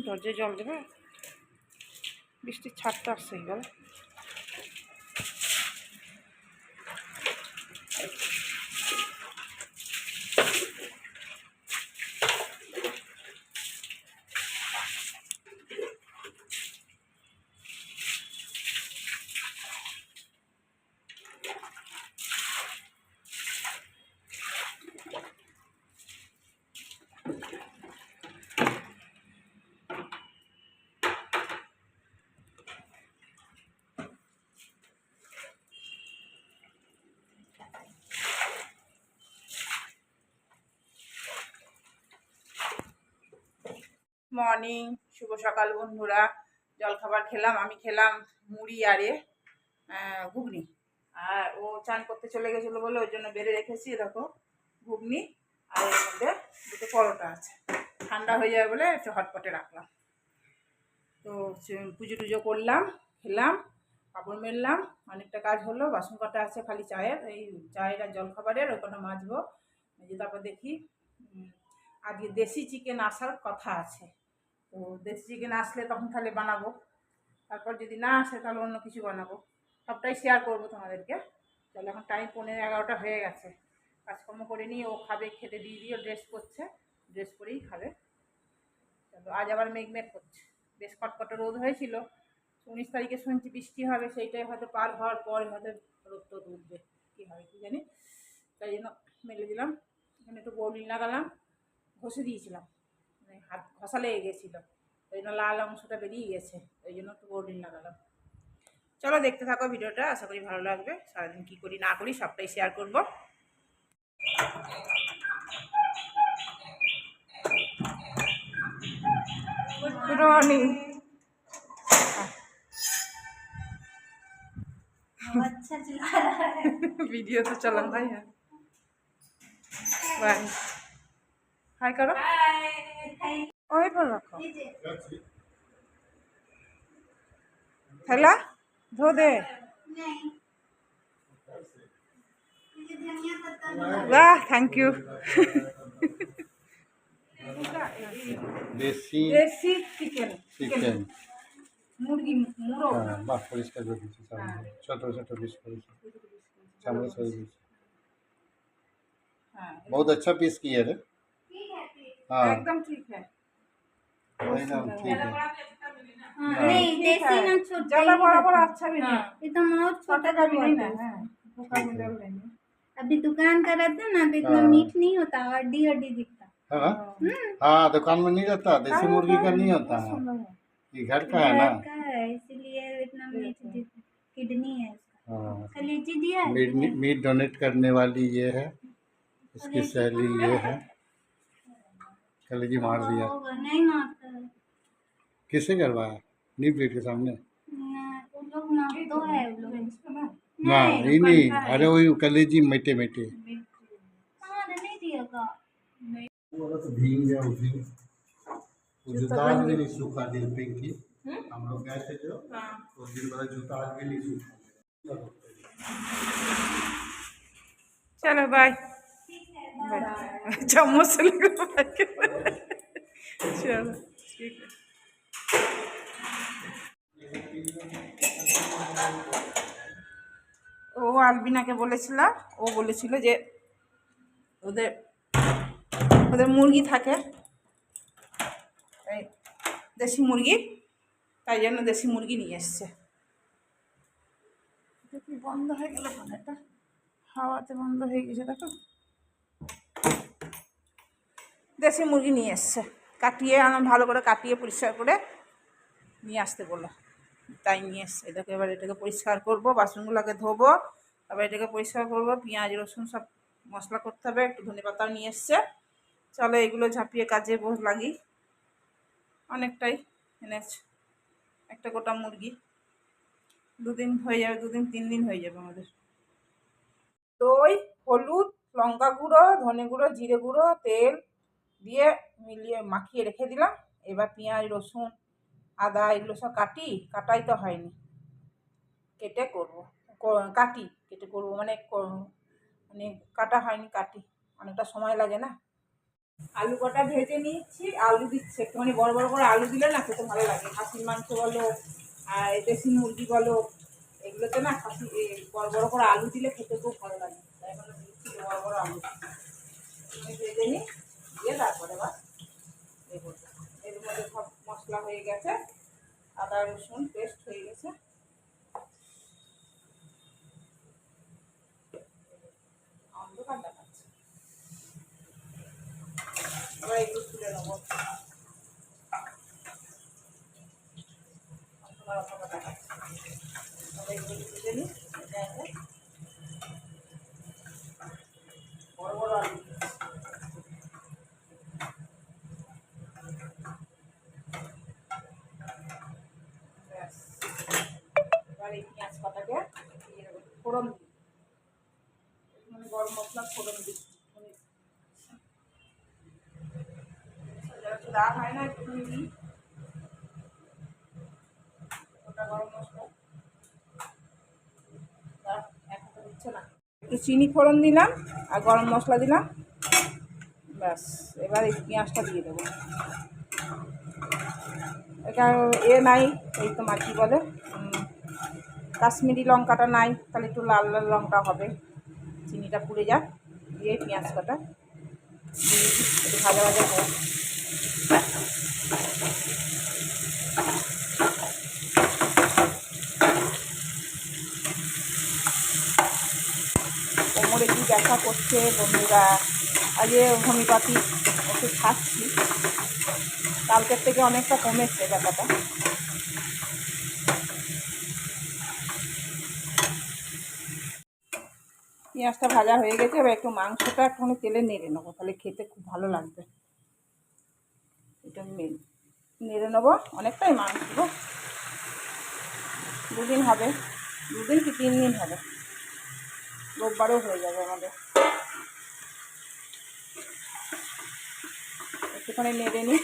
দরজায় জল দেবে বৃষ্টির ছাড়টা আসছে এবার মর্নিং শুভ সকাল বন্ধুরা। জলখাবার খেলাম, আমি খেলাম মুড়ি আরে ঘুগনি। আর ও চান করতে চলে গেছিল বলে ওর জন্য বেড়ে রেখেছি দেখো, ঘুগনি আর এর মধ্যে দুটো পরোটা আছে। ঠান্ডা হয়ে যাবে বলে একটু হটপটে রাখলাম। তো পুজো টুজো করলাম, খেলাম, কাপড় মেললাম, অনেকটা কাজ হলো, বাসন কটা আছে খালি চায়ের, এই চায়ের আর জলখাবারের ওখানে মাজবো। মেজে তারপর দেখি আজকে দেশি চিকেন আসার কথা আছে। তো দেশি চিকেন আসলে তখন তাহলে বানাবো। তারপর যদি না আসে তাহলে অন্য কিছু বানাবো। সবটাই শেয়ার করব তোমাদেরকে। তাহলে এখন টাইম পনেরো এগারোটা হয়ে গেছে। কাজকর্ম করে নিয়ে ও খাবে, খেতে দিয়ে দিয়ে ড্রেস করছে। ড্রেস করেই খাবে। চলো, আজ আবার মেঘ মেঘ করছে। বেশ কটকটে রোদ হয়েছিল। উনিশ তারিখে শুনছি বৃষ্টি হবে, সেইটাই হয়তো পার হওয়ার পরে হয়তো রোদ টোদ উঠবে। কী হবে, কী জানি? তাই জন্য মেলে দিলাম। এখানে একটু বৌলিন লাগালাম। ঘষে দিয়েছিলাম মানে হাত ঘষা লেগে গেছিলো ওই জন্য লাল অংশটা বেরিয়ে গেছে ওই জন্য একটু বোর্ডিন লাগালাম চলো দেখতে থাকো ভিডিওটা আশা করি ভালো লাগবে সারাদিন কী করি না করি সবটাই শেয়ার করবো গুড মর্নিং अच्छा चला रहा है वीडियो तो चलन भाई है बाय हाय करो ওই ফোন রাখো थैला धो दे नहीं मुझे धनिया पत्ता नहीं वाह थैंक यू দেশি দেশি চিকেন চিকেন মুরগি মুরো হ্যাঁ বাহ পরিষ্কার করে দিচ্ছি সামনে ছোট ছোট পিস করেছি চামড়া সরে দিচ্ছি হ্যাঁ बहुत अच्छा पीस किया रे एकदम ठीक है। हाँ नहीं देसी ना छोटा ज़्यादा बड़ा रहता बड़ा अच्छा भी नहीं हाँ, ये तो बहुत छोटा भी नहीं है। हाँ। भूखा में डाल देंगे अभी दुकान का रहता ना तो इतना हाँ। मीठ नहीं होता हड्डी हड्डी दिखता। है? हम्म। हाँ दुकान में नहीं रहता देसी मुर्गी का नहीं होता। है। ये घर का है ना? घर इसीलिए इतना मीठ किडनी है इसका। हाँ। दिया मीट मीट डोनेट करने वाली ये है इसकी सैली ये है। कलेजी मार दिया। नहीं मारता है। किससे करवाया? नी प्लेट के सामने? ना, वो लोग ना तो है वो लोग। ना ये नहीं अरे वही कलेजी मेटे मेटे हाँ नहीं दिया का वाला तो भीग गया उसी वो जूता आज भी नहीं सूखा दिन पिंकी। हम लोग गए थे जो तो दिन वाला जूता आज भी नहीं सूखा। चलो बाय चम्मच से लेकर बाय चलो ठीक है ও আলবিনাকে বলেছিল ও বলেছিল যে ওদের ওদের মুরগি থাকে এই দেশি মুরগি তাই জন্য দেশি মুরগি নিয়ে এসছে এটা কি বন্ধ হয়ে গেল এটা হাওয়াতে বন্ধ হয়ে গেছে দেখো দেশি মুরগি নিয়ে এসছে। কাটিয়ে আনাম ভালো করে কাটিয়ে পরিষ্কার করে নিয়ে আসতে বলল। তাই নিয়ে এসছে। এটাকে এবার এটাকে পরিষ্কার করব, বাসনগুলোকে ধোবো, তারপর এটাকে পরিষ্কার করব, পেঁয়াজ, রসুন সব মশলা করতে হবে, একটু ধনে পাতাও নিয়ে এসছে। চলো এগুলো ঝাঁপিয়ে কাজে বস লাগি। অনেকটাই এনেছে। একটা গোটা মুরগি। দুদিন হয়ে যাবে, দুদিন, তিন দিন হয়ে যাবে আমাদের। দই, হলুদ, লঙ্কা গুঁড়ো, ধনে গুঁড়ো, জিরে গুঁড়ো, তেল দিয়ে মিলিয়ে মাখিয়ে রেখে দিলাম। এবার পেঁয়াজ, রসুন, আদা এগুলো সব কাটি, কাটাই তো হয়নি। কেটে করব। কাটি, কেটে করব। মানে মানে কাটা হয়নি, কাটি। অনেকটা সময় লাগে না। আলু কটা ভেজে নিচ্ছি আলু দিচ্ছে। একটুখানি বড় বড় করে আলু দিলে না খেতে ভালো লাগে। খাসির মাংস বলো, আর দেশি মুরগি বলো, এগুলোতে না খাসি বড় বড় করে আলু দিলে খেতে খুব ভালো লাগে। তাই বড় বড় আলু। ভেজে নিই দিয়ে তারপরে বা এ এর মধ্যে সব মশলা হয়ে গেছে। আদা, রসুন পেস্ট হয়ে গেছে। অন্ধকার দেখাচ্ছে আবার এগুলো তুলে নেব অন্ধকার অন্ধকার দেখাচ্ছে আবার এগুলো তুলে নিই এটা একটা বড় বড় আলু দিচ্ছি। ব্যাস। এবার এই পেঁয়াজ পাতাকে দিয়ে দেবো ফোড়ন দিই মানে গরম মশলা ফোড়ন দিচ্ছে। না একটু চিনি ফোড়ন দিলাম আর গরম মশলা দিলাম। ব্যাস, এবার এই পেঁয়াজটা দিয়ে দেবো। এটা এ নাই, এই তোমার কী বলে? কাশ্মীরি লঙ্কাটা নাই, তাহলে একটু লাল লাল লঙ্কা হবে। চিনিটা পুড়ে যাক, দিয়ে পেঁয়াজ কাটা। একটু ভাজা ভাজা হোক। কোমরে কি ব্যথা করছে বন্ধুরা? আজকে হোমিওপ্যাথি ওষুধ খাচ্ছি। কালকের থেকে অনেকটা কমেছে ব্যথাটা। পেঁয়াজটা ভাজা হয়ে গেছে, এবার একটু মাংসটা একটুখানি তেলে নেড়ে নেব, তাহলে খেতে খুব ভালো লাগবে। এটা নেড়ে নেব, অনেকটাই মাংস দুদিন হবে, দুদিন কি তিন দিন হবে? রোববারও হয়ে যাবে আমাদের। একটুখানি নেড়ে নিই।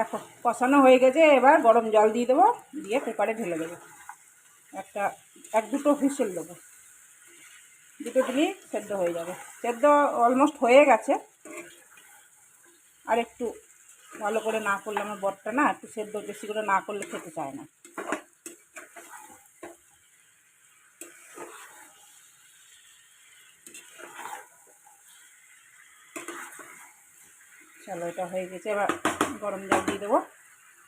দেখো, কষানো হয়ে গেছে, এবার গরম জল দিয়ে দেবো, দিয়ে পেপারে ঢেলে দেবো। একটা, এক দুটো হুইসেল দেবো। দুটো দিলেই সেদ্ধ হয়ে যাবে। সেদ্ধ অলমোস্ট হয়ে গেছে। আর একটু ভালো করে না করলে আমার বরটা না, একটু সেদ্ধ বেশি করে না করলে খেতে চায় না। চলো এটা হয়ে গেছে। এবার গরম জল দিয়ে দেবো।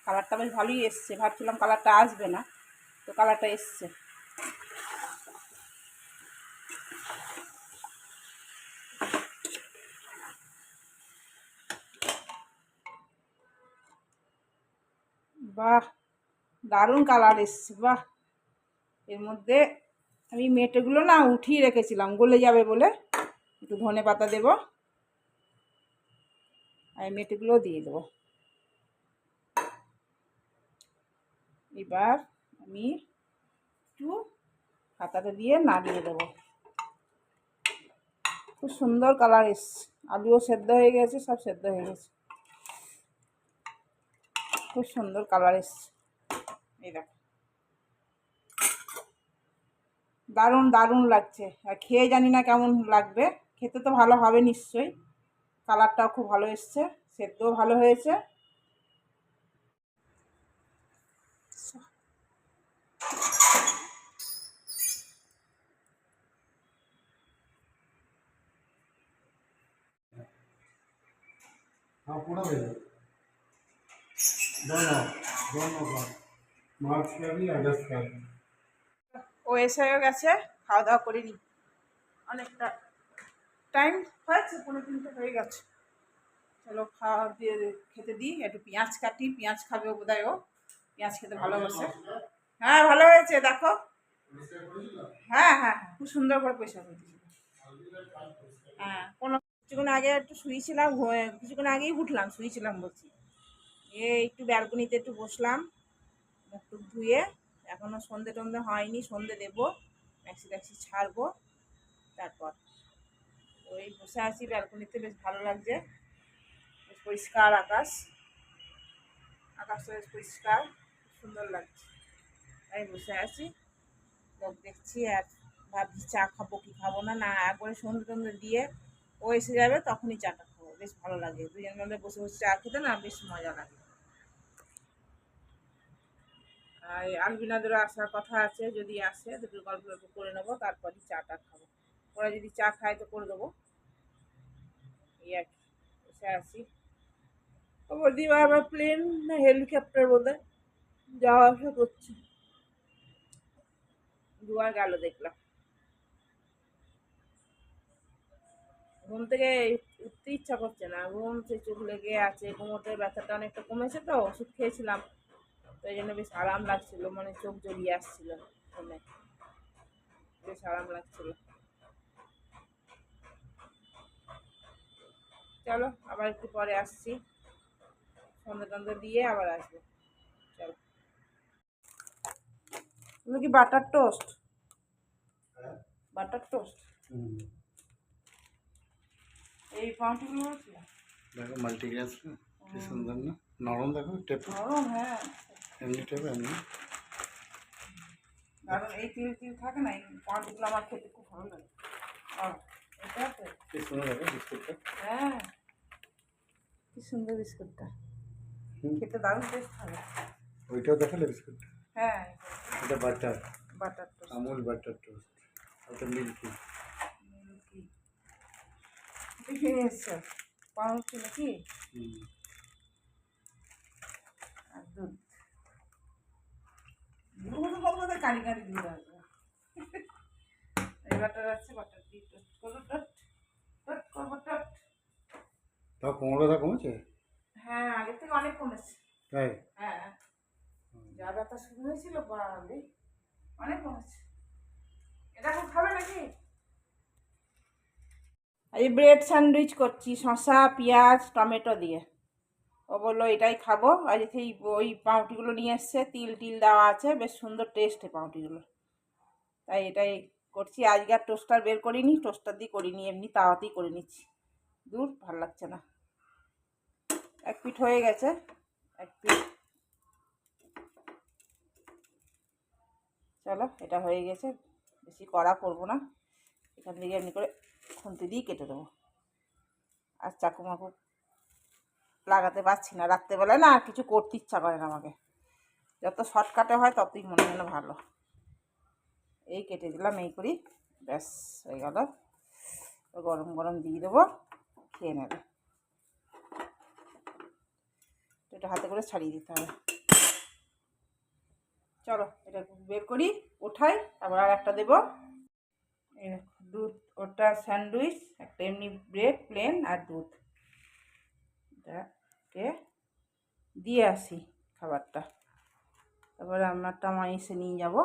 কালারটা বেশ ভালোই এসছে। ভাবছিলাম কালারটা আসবে না, তো কালারটা এসছে। বাহ, দারুণ কালার এসছে, বাহ। এর মধ্যে আমি মেটেগুলো না উঠিয়ে রেখেছিলাম, গলে যাবে বলে। একটু ধনে পাতা দেবো। আর মেটেগুলো দিয়ে দেবো। এবার আমি একটু পাতাটা দিয়ে নাড়িয়ে দেবো। খুব সুন্দর কালার এসছে। আলুও সেদ্ধ হয়ে গেছে, সব সেদ্ধ হয়ে গেছে। খুব সুন্দর কালার এসছে। এই দেখো। দারুণ দারুণ লাগছে। আর খেয়ে জানি না কেমন লাগবে। খেতে তো ভালো হবে নিশ্চয়ই। কালারটাও খুব ভালো এসছে সেদ্ধও ভালো হয়েছে। ও এসেও গেছে খাওয়া দাওয়া করিনি। অনেকটা টাইম হয়েছে, পনেরো তিনটে হয়ে গেছে। চলো খাওয়া দিয়ে খেতে দিই, একটু পেঁয়াজ কাটি, পেঁয়াজ খাবে বোধহয় ও। পেঁয়াজ খেতে ভালোবাসে। হ্যাঁ ভালো হয়েছে, দেখো। হ্যাঁ হ্যাঁ হ্যাঁ খুব সুন্দর করে পয়সা করে হ্যাঁ কোনো কিছুক্ষণ আগে একটু শুয়েছিলাম কিছুক্ষণ আগেই উঠলাম, শুয়েছিলাম বলছি। এ একটু ব্যালকনিতে একটু বসলাম, মুখ টুক ধুয়ে এখনও সন্ধে টন্ধে হয়নি, সন্ধে দেবো ম্যাক্সি ট্যাক্সি ছাড়বো, তারপর। ওই বসে আছি ব্যালকনিতে, বেশ ভালো লাগছে। বেশ পরিষ্কার আকাশ। আকাশটা বেশ পরিষ্কার সুন্দর লাগছে। আমি বসে আছি। লোক দেখছি আর ভাবছি চা খাব কি খাব না না একবারে সন্ধ্যে টন্ধে দিয়ে ও এসে যাবে, তখনই চাটা খাব। বেশ ভালো লাগে। দুজন মিলে বসে বসে চা খেতে না বেশ মজা লাগে। আর আলবিনাদেরও আসার কথা আছে, যদি আসে, দুটো গল্প করে নেব, তারপরই চাটা খাব। ওরা যদি চা খায় তো করে দেবো। এই আর কি বসে আছি খবর দিয়ে আবার প্লেন না হেলিকপ্টার বোধ যাওয়া আসা করছে। দুবার গেল দেখলাম। ঘুম থেকে উঠতে ইচ্ছা করছে না। ঘুম সে চোখ লেগে আছে, কোমরটার ব্যথাটা অনেকটা কমেছে তো, ওষুধ খেয়েছিলাম। তো এই জন্য বেশ আরাম লাগছিল মানে চোখ জড়িয়ে আসছিল। ঘুমে। বেশ আরাম লাগছিল। চলো আবার একটু পরে আসছি। সন্ধ্যে টন্ধে দিয়ে আবার আসব। চলো। তুমি কি বাটার টোস্ট? হ্যাঁ। Butter toast. এই পাউটিগুলো ছিল দেখো মাল্টিগ্রেস কি সুন্দর না? নরম দেখো টেপ নরম হ্যাঁ। এমনি টেপ এমনি। কারণ এই তিল তিল থাকে না এই পাউটিগুলো আমার খেতে খুব ভালো লাগে। কি সুন্দর দেখো বিস্কুটটা হ্যাঁ কি সুন্দর বিস্কুটটা হুম। খেতে দারুণ টেস্ট হবে ওইটাও দেখালে বিস্কুটটা হ্যাঁ এটা butter butter toast Amul butter toast ওটা মিল্কি মিল্কি কি এসছো পাউরুটি নাকি হুম আর দুধ দুধ বলব তো কারি কারি দুধ আসবে এই বাটার আছে বাটার দিয়ে তাও কোমর ব্যথা কমেছে? হ্যাঁ আগের থেকে অনেক কমেছে। তাই? হ্যাঁ। যা ব্যথা শুরু হয়েছিল বাড়ি অনেক কমেছে। এটা খুব খাবে নাকি? এই ব্রেড স্যান্ডউইচ করছি শসা পেঁয়াজ টমেটো দিয়ে। ও বলল এটাই খাব। আর সেই ওই পাউটিগুলো নিয়ে এসছে তিল টিল দেওয়া আছে বেশ সুন্দর টেস্ট এই পাউটিগুলো তাই এটাই করছি। আজকে আর টোস্টার বের করিনি টোস্টার দিয়ে করিনি, এমনি তাওয়াতেই করে নিচ্ছি। দূর, ভালো লাগছে না। এক পিঠ হয়ে গেছে, এক পিঠ। চলো, এটা হয়ে গেছে। বেশি কড়া করব না। এখান থেকে এমনি করে খুন্তি দিয়ে কেটে দেবো আর চাকু মাকু লাগাতে পারছি না। রাত্রেবেলায় না আর কিছু করতে ইচ্ছা করে না আমাকে। যত শর্টকাটে হয় ততই মনে হয় ভালো। এই কেটে দিলাম, এই করি ব্যাস হয়ে গেল। গরম গরম দিয়ে দেবো, খেয়ে নেবে। এটা হাতে করে ছাড়িয়ে দিতে হবে। চলো, এটা বের করি, ওঠাই, তারপর আর একটা দেবো। দুধ, ওটা স্যান্ডউইচ, একটা এমনি ব্রেড প্লেন আর দুধ। এটাকে দিয়ে আসি খাবারটা। তারপরে আমারটা মা এসে নিয়ে যাব।